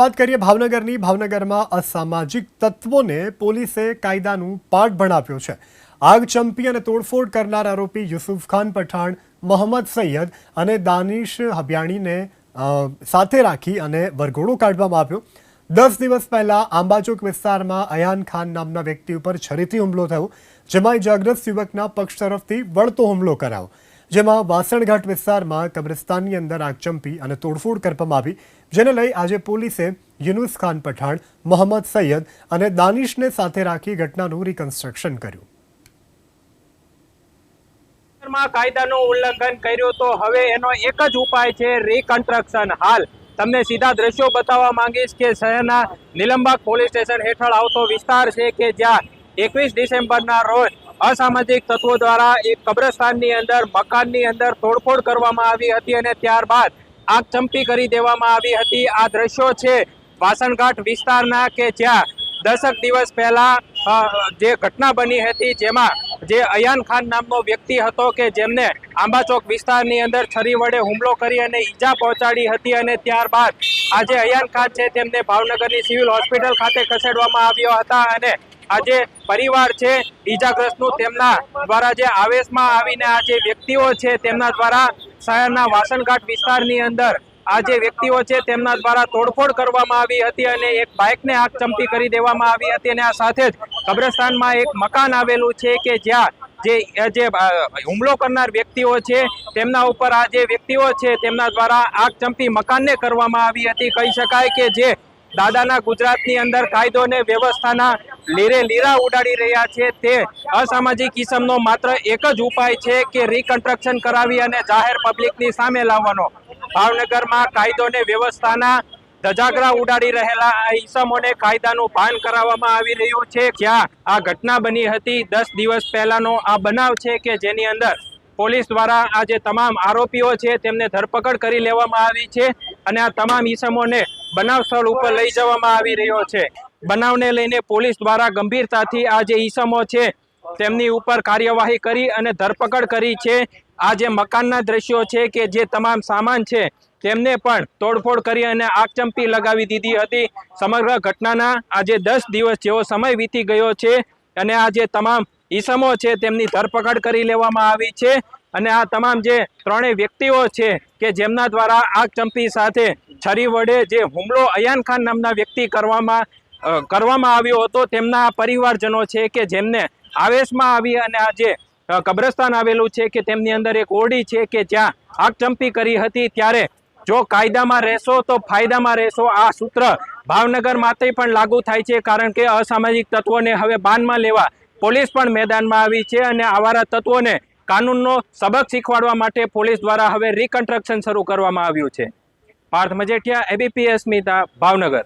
વાત કરીએ ભાવનગરની. ભાવનગરમાં અસામાજિક તત્વોને પોલીસે કાયદાનું પાઠ ભણાવ્યો છે. આગ ચંપી અને તોડફોડ કરનાર આરોપી યુસુફ ખાન પઠાણ, મોહમ્મદ સૈયદ અને દાનિશ હબિયાણીને સાથે રાખી અને વરઘોડો કાઢવામાં આવ્યો. દસ દિવસ પહેલા આંબાચોક વિસ્તારમાં અયાન ખાન નામના વ્યક્તિ ઉપર છરીથી હુમલો થયો, જેમાં ઇજાગ્રસ્ત યુવકના પક્ષ તરફથી વળતો હુમલો કરાયો. જેમાં વાસણઘાટ વિસ્તારમાં કબ્રસ્તાનની અંદર આગ ચંપી અને તોડફોડ કરવામાં આવી. જેને લઈ આજે પોલીસે યુનુસ ખાન પઠાણ, મોહમ્મદ સૈયદ અને દાનિશને સાથે રાખી ઘટનાનું રિકન્સ્ટ્રક્શન કર્યું. માં કાયદાનું ઉલ્લંઘન કર્યું તો હવે એનો એક જ ઉપાય છે રિકન્સ્ટ્રક્શન હાલ તમને સીધા દ્રશ્યો બતાવવા માંગીશ કે શહેરના નિલંબાગ પોલીસ સ્ટેશન હેઠળ આવતો વિસ્તાર છે કે જ્યાં એકવીસ ડિસેમ્બરના રોજ અસામાજિક તત્વો દ્વારા એક કબ્રસ્તાનની અંદર, મકાનની અંદર તોડફોડ કરવામાં આવી હતી અને ત્યારબાદ આગ ચંપી કરી દેવામાં આવી હતી. આ દ્રશ્યો છે વાસણઘાટ વિસ્તારના કે જ્યાં દસક દિવસ પહેલા જે ઘટના બની હતી જેમાં જે અયાન ખાન નામનો વ્યક્તિ હતો કે જેમને આંબાચોક વિસ્તારની અંદર છરી વડે હુમલો કરી અને ઈજા પહોંચાડી હતી અને ત્યારબાદ આજે અયાન ખાન છે તેમને ભાવનગરની સિવિલ હોસ્પિટલ ખાતે ખસેડવામાં આવ્યો હતા અને આજે પરિવાર છે ઈજાગ્રસ્તનું તેમના દ્વારા જે આવેશમાં આવીને આ જે વ્યક્તિઓ છે તેમના દ્વારા શહેરના વાસણઘાટ વિસ્તારની અંદર આ જે વ્યક્તિઓ છે તેમના દ્વારા તોડફોડ કરવામાં આવી હતી અને એક બાઇકને આગ ચંપી કરી દેવામાં આવી હતી અને આ સાથે જ કબ્રસ્તાનમાં એક મકાન આવેલું છે કે જ્યાં જે જે હુમલો કરનાર વ્યક્તિઓ છે તેમના ઉપર આ જે વ્યક્તિઓ છે તેમના દ્વારા આગ ચંપી મકાનને કરવામાં આવી હતી. કહી શકાય કે જે દાદાના ગુજરાતની અંદર કાયદો અને વ્યવસ્થાના લીરે લીરા ઉડાડી રહ્યા છે. તે અસામાજિક કિસમનો માત્ર એક જ ઉપાય છે કે રિકન્સ્ટ્રક્શન કરાવી અને જાહેર પબ્લિકની સામે લાવવાનો. ભાવનગરમાં કાયદો અને વ્યવસ્થાના ધજાગરા ઉડાડી રહેલા આ ઈસમોને કાયદાનું ભાન કરાવવામાં આવી રહ્યું છે. જ્યાં આ ઘટના બની હતી? દસ દિવસ પહેલાનો આ બનાવ છે કે જેની અંદર પોલીસ દ્વારા આ જે તમામ આરોપીઓ છે તેમને ધરપકડ કરી લેવામાં આવી છે અને આ તમામ ઈસમોને બનાવ સ્થળ ઉપર લઈ જવામાં આવી રહ્યો છે. બનાવને લઈને પોલીસ દ્વારા ગંભીરતાથી આ જે ઈસમો છે તેમની ઉપર કાર્યવાહી કરી અને ધરપકડ કરી છે. આ જે મકાનના દ્રશ્યો છે કે જે તમામ સામાન છે તેમને પણ તોડફોડ કરી અને આગચંપી લગાવી દીધી હતી. સમગ્ર ઘટનાના આજે દસ દિવસ જેવો સમય વીતી ગયો છે અને આ જે તમામ ઈસમો છે તેમની ધરપકડ કરી લેવામાં આવી છે અને આ તમામ જે ત્રણેય વ્યક્તિઓ છે કે જેમના દ્વારા આગચંપી સાથે છરી વડે જે હુમલો અયાન ખાન નામના વ્યક્તિ કરવામાં કરવામાં આવ્યો હતો, તેમના પરિવારજનો છે કે જેમને આવેશમાં આવી અને આ જે કબ્રસ્તાન આવેલું છે કે તેમની અંદર એક ઓરડી છે કે જ્યાં આગચંપી કરી હતી ત્યારે જો કાયદામાં રહેશો તો ફાયદામાં રહેશો. આ સૂત્ર ભાવનગર માટે પણ લાગુ થાય છે કારણ કે અસામાજિક તત્વોને હવે બાનમાં લેવા પોલીસ પણ મેદાનમાં આવી છે અને આવારા તત્વોને કાનૂનનો સબક શીખવાડવા માટે પોલીસ દ્વારા હવે રિકન્સ્ટ્રક્શન શરૂ કરવામાં આવ્યું છે. Parth Majethia ABP Asmita Bhavnagar.